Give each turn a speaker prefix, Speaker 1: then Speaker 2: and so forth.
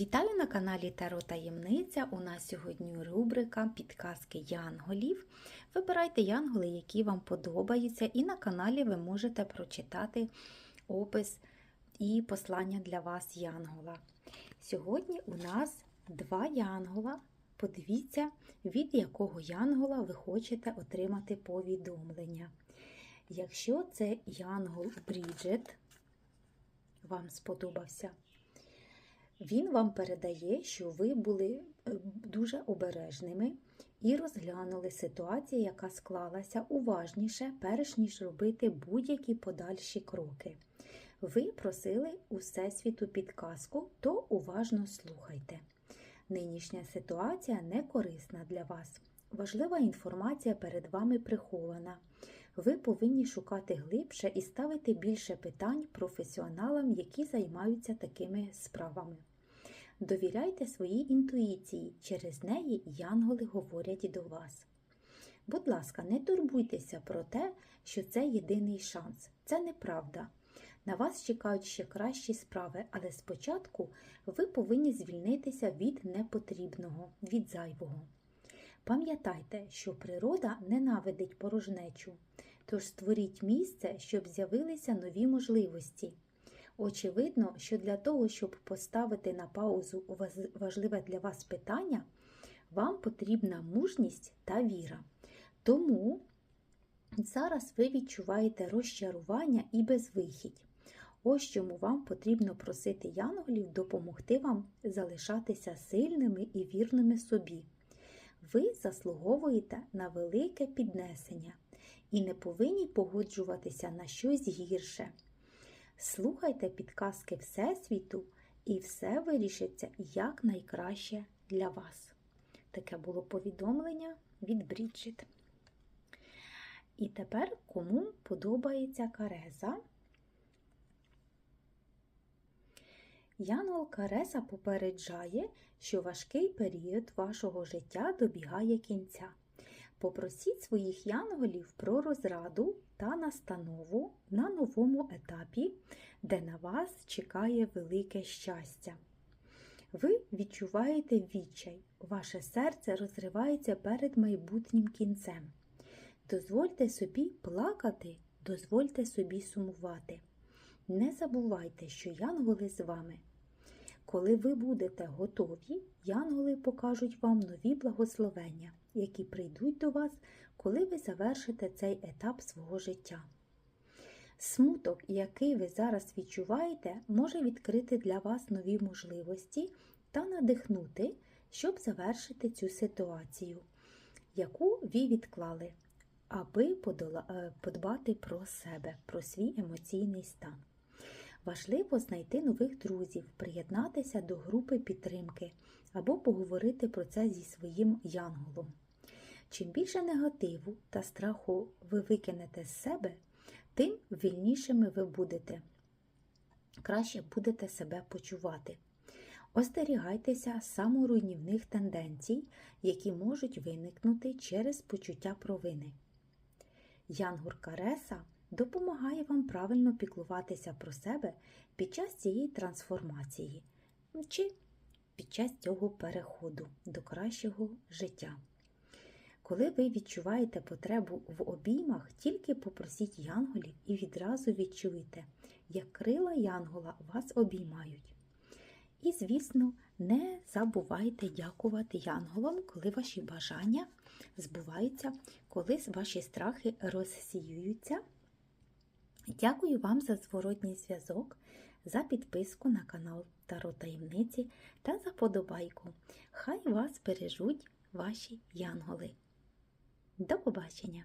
Speaker 1: Вітаю на каналі Таро Таємниця. У нас сьогодні рубрика Підказки Янголів. Вибирайте янголи, які вам подобаються, і на каналі ви можете прочитати опис і послання для вас Янгола. Сьогодні у нас два янгола. Подивіться, від якого янгола ви хочете отримати повідомлення. Якщо це янгол Бріджет, вам сподобався. Він вам передає, що ви були е, дуже обережними і розглянули ситуацію, яка склалася уважніше, перш ніж робити будь-які подальші кроки. Ви просили у Всесвіту підказку, то уважно слухайте. Нинішня ситуація не корисна для вас. Важлива інформація перед вами прихована. Ви повинні шукати глибше і ставити більше питань професіоналам, які займаються такими справами. Довіряйте своїй інтуїції, через неї янголи говорять до вас. Будь ласка, не турбуйтеся про те, що це єдиний шанс. Це неправда. На вас чекають ще кращі справи, але спочатку ви повинні звільнитися від непотрібного, від зайвого. Пам'ятайте, що природа ненавидить порожнечу, тож створіть місце, щоб з'явилися нові можливості. Очевидно, що для того, щоб поставити на паузу важливе для вас питання, вам потрібна мужність та віра. Тому зараз ви відчуваєте розчарування і безвихідь. Ось чому вам потрібно просити янголів допомогти вам залишатися сильними і вірними собі. Ви заслуговуєте на велике піднесення і не повинні погоджуватися на щось гірше. Слухайте підказки Всесвіту, і все вирішиться якнайкраще для вас. Таке було повідомлення від Бріджит. І тепер кому подобається кареза? Янгол Кареса попереджає, що важкий період вашого життя добігає кінця. Попросіть своїх янголів про розраду та настанову на новому етапі, де на вас чекає велике щастя. Ви відчуваєте відчай, ваше серце розривається перед майбутнім кінцем. Дозвольте собі плакати, дозвольте собі сумувати. Не забувайте, що янголи з вами. Коли ви будете готові, янголи покажуть вам нові благословення, які прийдуть до вас, коли ви завершите цей етап свого життя. Смуток, який ви зараз відчуваєте, може відкрити для вас нові можливості та надихнути, щоб завершити цю ситуацію, яку ви відклали, аби подбати про себе, про свій емоційний стан. Важливо знайти нових друзів, приєднатися до групи підтримки або поговорити про це зі своїм янголом. Чим більше негативу та страху ви викинете з себе, тим вільнішими ви будете, краще будете себе почувати. Остерігайтеся саморуйнівних тенденцій, які можуть виникнути через почуття провини. Янгур Кареса допомагає вам правильно піклуватися про себе під час цієї трансформації чи під час цього переходу до кращого життя. Коли ви відчуваєте потребу в обіймах, тільки попросіть янголів і відразу відчуєте, як крила янгола вас обіймають. І, звісно, не забувайте дякувати янголам, коли ваші бажання збуваються, коли ваші страхи розсіюються. Дякую вам за зворотній зв'язок, за підписку на канал Таро Таємниці та за подобайку. Хай вас бережуть ваші янголи. До побачення!